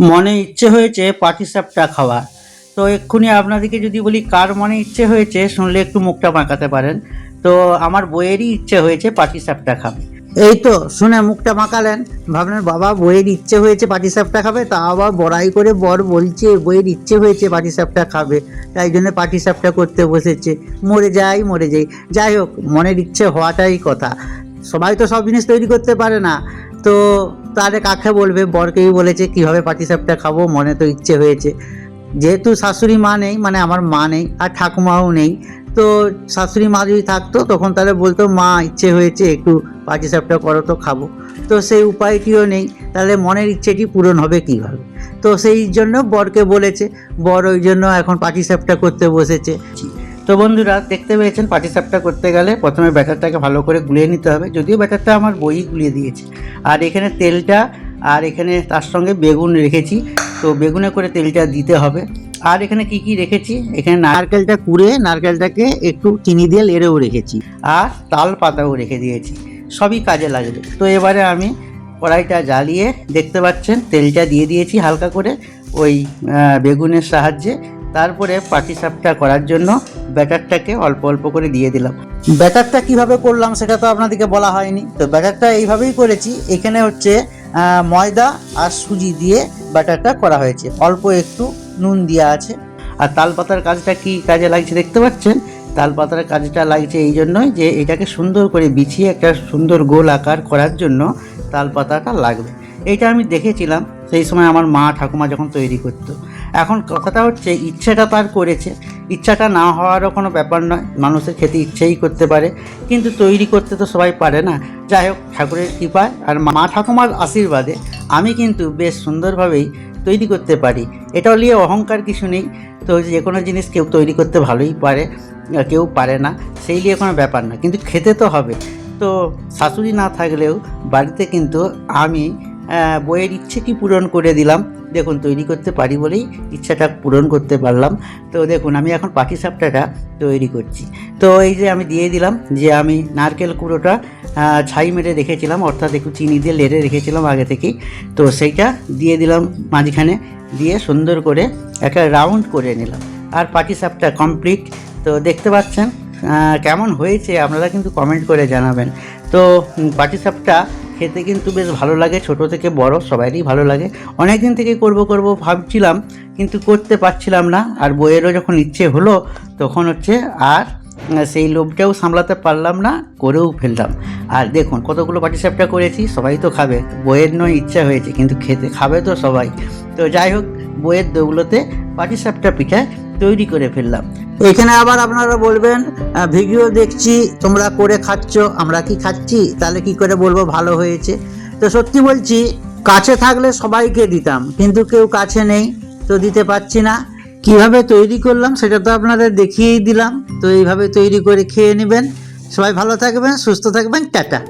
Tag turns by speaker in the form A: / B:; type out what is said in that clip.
A: মনে ইচ্ছে হয়েছে পাটিসাপটা খাওয়া। তো এক্ষুনি আপনাদেরকে যদি বলি কার মনে ইচ্ছে হয়েছে, শুনলে একটু মুখটা বাঁকাতে পারেন। তো আমার বইয়েরই ইচ্ছে হয়েছে পাটিসাপটা খাবে। এই তো, শুনে মুখটা মাকালেন ভাবলেন, বাবা, বইয়ের ইচ্ছে হয়েছে পাটিসাপটা খাবে? তা আবার বড়াই করে বর বলছে, বইয়ের ইচ্ছে হয়েছে পাটিসাপটা খাবে। তাই জন্য পাটিসাপটা করতে বসেছে। মরে যাই মরে যাই। যাই হোক, মনের ইচ্ছে হওয়াটাই কথা। সবাই তো সব জিনিস তৈরি করতে পারে না। তো তাহলে কাকে বলবে? বরকেই বলেছে, কীভাবে পাটিসাপটা খাব? মনে তো ইচ্ছে হয়েছে। যেহেতু শাশুড়ি মা নেই মানে আমার মা নেই, আর ঠাকুমাও নেই, তো শাশুড়ি মা যদি থাকতো, তখন তাহলে বলতো, মা, ইচ্ছে হয়েছে, একটু পাটিসাপটা করো তো খাব। তো সেই উপায়টিও নেই, তাহলে মনের ইচ্ছেটি পূরণ হবে কীভাবে? তো সেই জন্য বরকে বলেছে, বর ওই জন্য এখন পাটিসাপটা করতে বসেছে। তো বন্ধুরা, দেখতে পেয়েছেন পাটিসাপটা করতে গেলে প্রথমে ব্যাটারটাকে ভালো করে গুলিয়ে নিতে হবে। যদিও ব্যাটারটা আমার বই গুলিয়ে দিয়েছে। আর এখানে তেলটা, আর এখানে তার সঙ্গে বেগুন রেখেছি। তো বেগুনে করে তেলটা দিতে হবে। আর এখানে কি কি রেখেছি? এখানে নারকেলটা কুড়ে, নারকেলটাকে একটু চিনি দিয়ে লেড়েও রেখেছি। আর তাল পাতাও রেখে দিয়েছি। সবই কাজে লাগবে। তো এবারে আমি কড়াইটা জ্বালিয়ে দেখতে পাচ্ছেন, তেলটা দিয়ে দিয়েছি হালকা করে ওই বেগুনের সাহায্যে। তারপরে পাটিসাপটা করার জন্য ব্যাটারটাকে অল্প অল্প করে দিয়ে দিলাম। ব্যাটারটা কীভাবে করলাম সেটা তো আপনাদেরকে বলা হয়নি। তো ব্যাটারটা এইভাবেই করেছি, এখানে হচ্ছে ময়দা আর সুজি দিয়ে ব্যাটারটা করা হয়েছে। অল্প একটু নুন দেওয়া আছে। আর তালপাতার কাজটা কি কাজে লাগছে দেখতে পাচ্ছেন? তালপাতার কাজটা লাগছে এই জন্যই যে এটাকে সুন্দর করে বিছিয়ে একটা সুন্দর গোল আকার করার জন্য তালপাতাটা লাগবে। এইটা আমি দেখেছিলাম, সেই সময় আমার মা ঠাকুমা যখন তৈরি করতো। এখন কথাটা হচ্ছে, ইচ্ছেটা তার করেছে। ইচ্ছাটা না হওয়ারও কোনো ব্যাপার নয়, মানুষের খেতে ইচ্ছেই করতে পারে, কিন্তু তৈরি করতে তো সবাই পারে না। যাই হোক, ঠাকুরের কৃপায় আর মা ঠাকুমার আশীর্বাদে আমি কিন্তু বেশ সুন্দরভাবেই তৈরি করতে পারি। এটা নিয়ে অহংকার কিছু নেই, তো যে কোনো জিনিস কেউ তৈরি করতে ভালোই পারে কেউ পারে না, সেই নিয়ে কোনো ব্যাপার না কিন্তু খেতে তো হবে। তো শাশুড়ি না থাকলেও বাড়িতে কিন্তু আমি বইয়ের ইচ্ছে কি পূরণ করে দিলাম। দেখুন তৈরি করতে পারি বলেই ইচ্ছাটা পূরণ করতে পারলাম। তো দেখুন আমি এখন পাটিসাপটাটা তৈরি করছি। তো এই যে আমি দিয়ে দিলাম যে আমি নারকেল কুড়োটা ছাই মেরে রেখেছিলাম অর্থাৎ একটু চিনি দিয়ে লেড়ে রেখেছিলাম আগে থেকেই। তো সেইটা দিয়ে দিলাম মাঝখানে দিয়ে সুন্দর করে একটা রাউন্ড করে নিলাম। আর পাটিসাপটা কমপ্লিট। তো দেখতে পাচ্ছেন কেমন হয়েছে আপনারা কিন্তু কমেন্ট করে জানাবেন। তো উম, পাটিসাপটা খেতে কিন্তু বেশ ভালো লাগে, ছোট থেকে বড়, সবারই ভালো লাগে। অনেক দিন থেকে করব করব ভাবছিলাম, কিন্তু করতে পারছিলাম না। আর বইয়েরও যখন ইচ্ছে হলো, তখন হচ্ছে আর সেই লোভটাও সামলাতে পারলাম না, করেও ফেললাম। আর দেখুন, কতগুলো পাটিসাপটা করেছি, সবাই তো খাবে। বইয়ের নয় ইচ্ছা হয়েছে, কিন্তু খেতে খাবে তো সবাই। তো যাই হোক, বইয়ের দৌলতে পাটিসাপটা পিঠা তৈরি করে ফেললাম। এখানে আবার আপনারা বলবেন ভিডিও দেখছি, তোমরা করে খাচ্ছ, আমরা কি খাচ্ছি? তাহলে কি করে বলব, ভালো হয়েছে। তো সত্যি বলছি, কাছে থাকলে সবাইকে দিতাম, কিন্তু কেউ কাছে নেই, তো দিতে পারছি না। কীভাবে তৈরি করলাম, সেটা তো আপনাদের দেখিয়েই দিলাম। তো এইভাবে তৈরি করে খেয়ে নেবেন। সবাই ভালো থাকবেন, সুস্থ থাকবেন, টাটা।